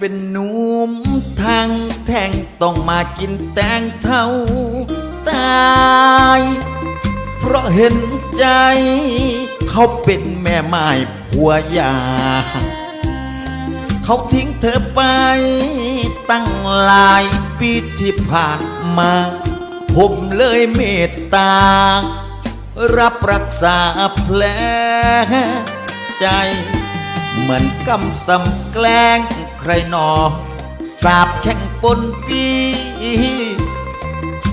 ป็นหนุ่มทางแทงต้องมากินแตงเท่าตาย เพราะเห็นใจ เขาเป็นแม่ไม้ผัวยา เขาทิ้งเธอไป ตั้งหลายปีที่ผ่านมา ผมเลยเมตตา รับรักษาแผลใจ เหมือนกำสำแกล้ง รหนอ สาบแข่งปนปี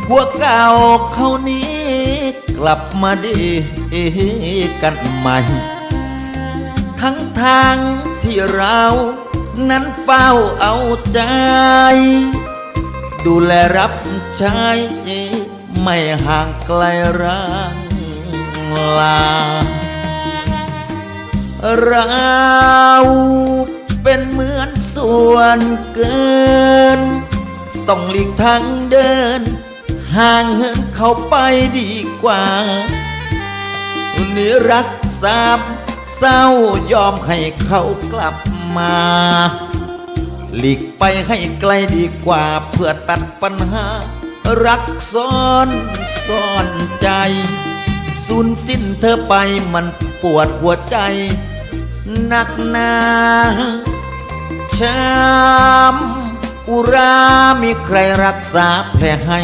พวกเก่าเขานี้กลับมาดีกันใหม่ ทั้งทางที่เรานั้นเฝ้าเอาใจ ดูแลรับใช้ไม่ห่างไกลร่างลาเราเป็นเหมือน ส่วนเกิน ต้องหลีกทางเดิน ห่างเหินเขาไปดีกว่านี่รักสามเศร้ายอมให้เขากลับมา หลีกไปให้ไกลดีกว่าเพื่อตัดปัญหา รักซ้อนซ่อนใจ สูญสิ้นเธอไปมันปวดหัวใจหนักหนา ช้ำอุรามีใครรักษาแผลให้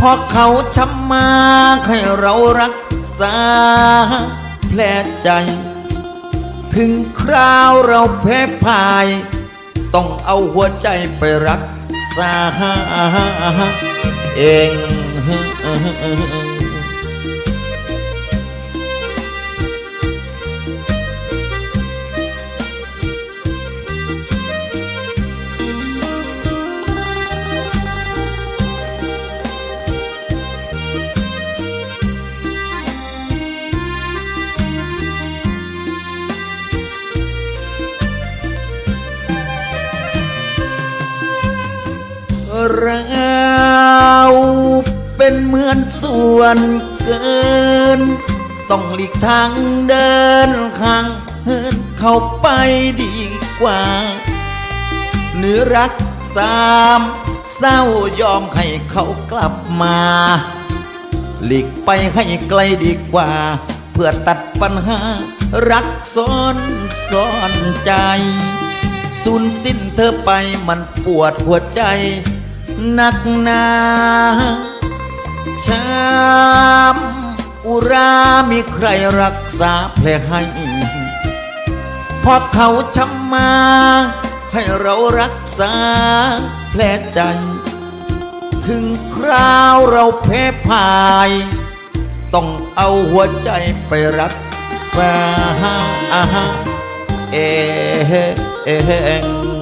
พอเขาช้ำมาให้เรารักษาแผลใจ ถึงคราวเราแพ้พ่าย ต้องเอาหัวใจไปรักษาเอง เราเป็นเหมือนส่วนเกิน ต้องหลีกทางเดินข้างเหินเข้าไปดีกว่า เนื้อรักสามเศร้ายอมให้เขากลับมา หลีกไปให้ไกลดีกว่า เพื่อตัดปัญหา รักซ้อนซ้อนใจ สูญสิ้นเธอไปมันปวดหัวใจ นักหนาช้ำอุรามีใครรักษาแผลให้พอเขาช้ำมา ให้เรารักษาแผลใจ ถึงคราวเราแพ้พ่าย ต้องเอาหัวใจไปรักษาเอเอง